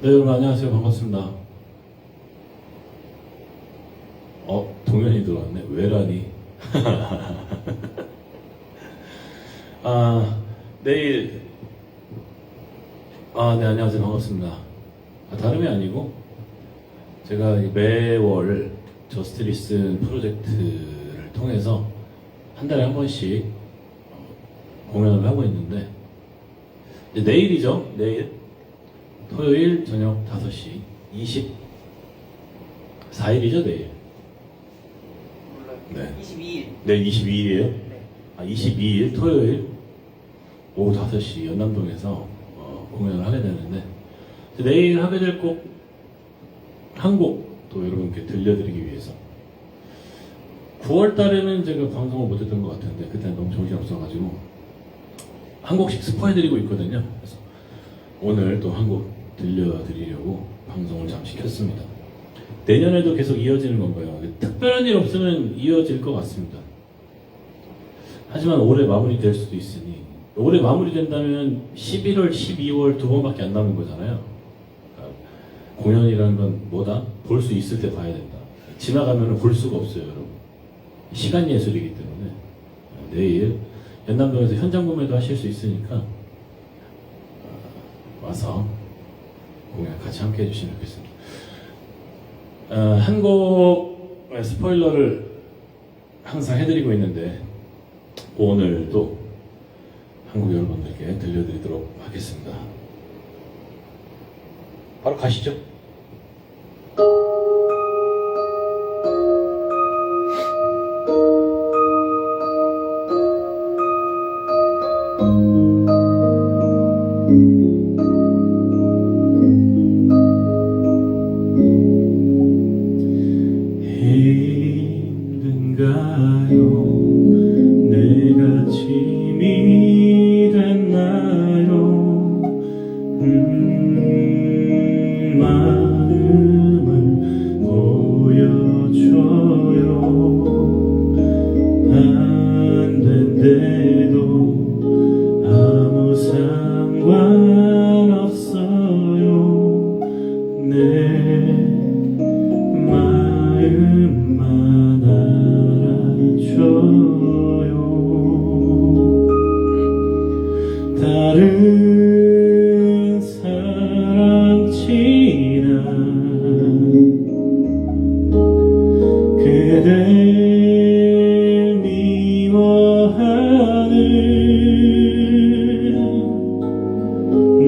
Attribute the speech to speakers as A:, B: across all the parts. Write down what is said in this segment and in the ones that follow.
A: 네, 여러분 안녕하세요. 반갑습니다. 어, 동현이 들어왔네. 왜라니? 아, 내일 아, 네, 안녕하세요. 반갑습니다. 아, 다름이 아니고 제가 이 매월 저스트 리슨 프로젝트를 통해서 한 달에 한 번씩 어, 공연을 하고 있는데 내일이죠. 내일 토요일 저녁 5시 24일이죠 내일. 네.
B: 22일.
A: 내일 22일이에요?
B: 네.
A: 아 22일 토요일 오후 5시 연남동에서 어, 공연을 하게 되는데 내일 하게 될 곡 한 곡 또 여러분께 들려드리기 위해서 9월 달에는 제가 방송을 못했던 것 같은데 그때는 너무 정신 없어가지고 한 곡씩 스포해드리고 있거든요 그래서 오늘 또 한곡 들려드리려고 방송을 잠시 켰습니다. 내년에도 계속 이어지는 건가요? 특별한 일 없으면 이어질 것 같습니다. 하지만 올해 마무리될 수도 있으니 올해 마무리된다면 11월, 12월 두 번밖에 안 남은 거잖아요. 그러니까 공연이라는 건 뭐다? 볼 수 있을 때 봐야 된다. 지나가면 볼 수가 없어요, 여러분. 시간 예술이기 때문에 내일 연남동에서 현장 구매도 하실 수 있으니까 어, 와서 같이 함께 해주시면 좋겠습니다. 어, 한 곡의 스포일러를 항상 해드리고 있는데 오늘도 한국 여러분들께 들려드리도록 하겠습니다. 바로 가시죠. 짐이 됐나요? 음, 마음을 보여줘요. 안 된대 하는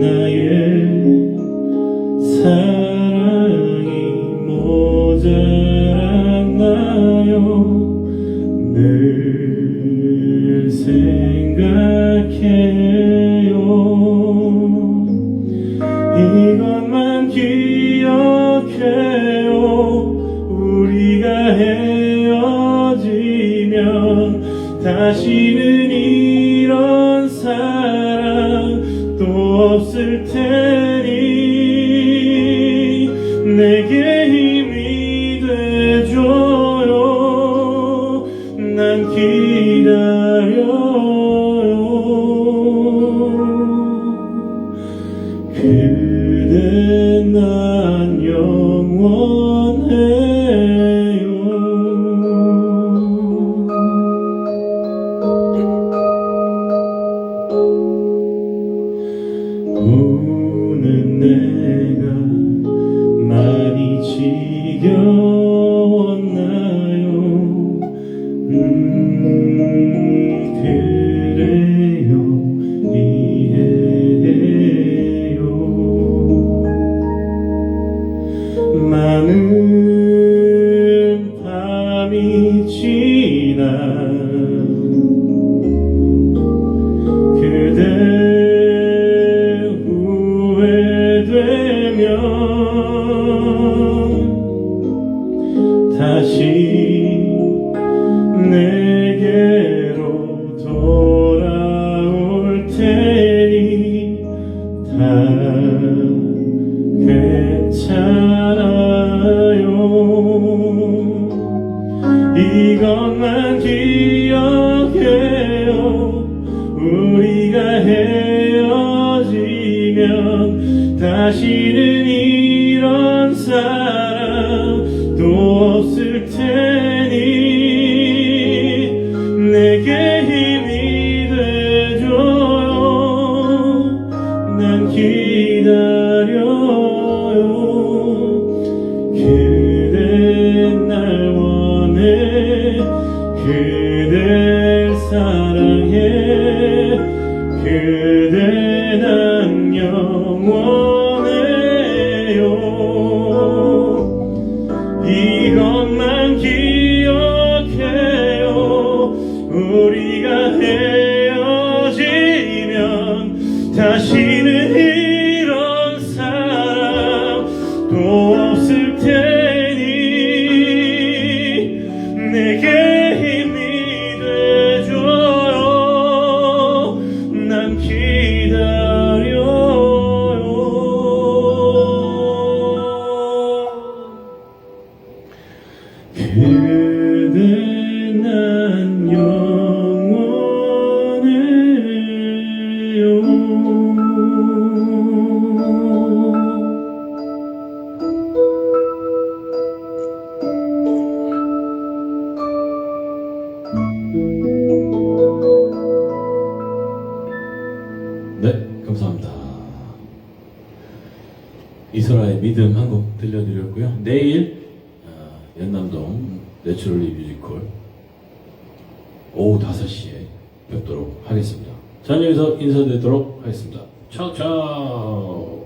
A: 나의 사랑이 모자랐나요? 늘 생각해 다시는 이런 사랑 또 없을 테니 다시는 이런 사람 또 없을 테니 내게 힘이 돼줘요 난 기다려요. 그대 날 원해 그댈 사랑해 우리가 헤어지면 다시 네, 감사합니다. 이소라의 믿음 한 곡 들려드렸고요. 내일 어, 연남동 내추럴리 뮤지컬 오후 5시에 뵙도록 하겠습니다. 저는 여기서 인사드리도록 하겠습니다. 차오 차오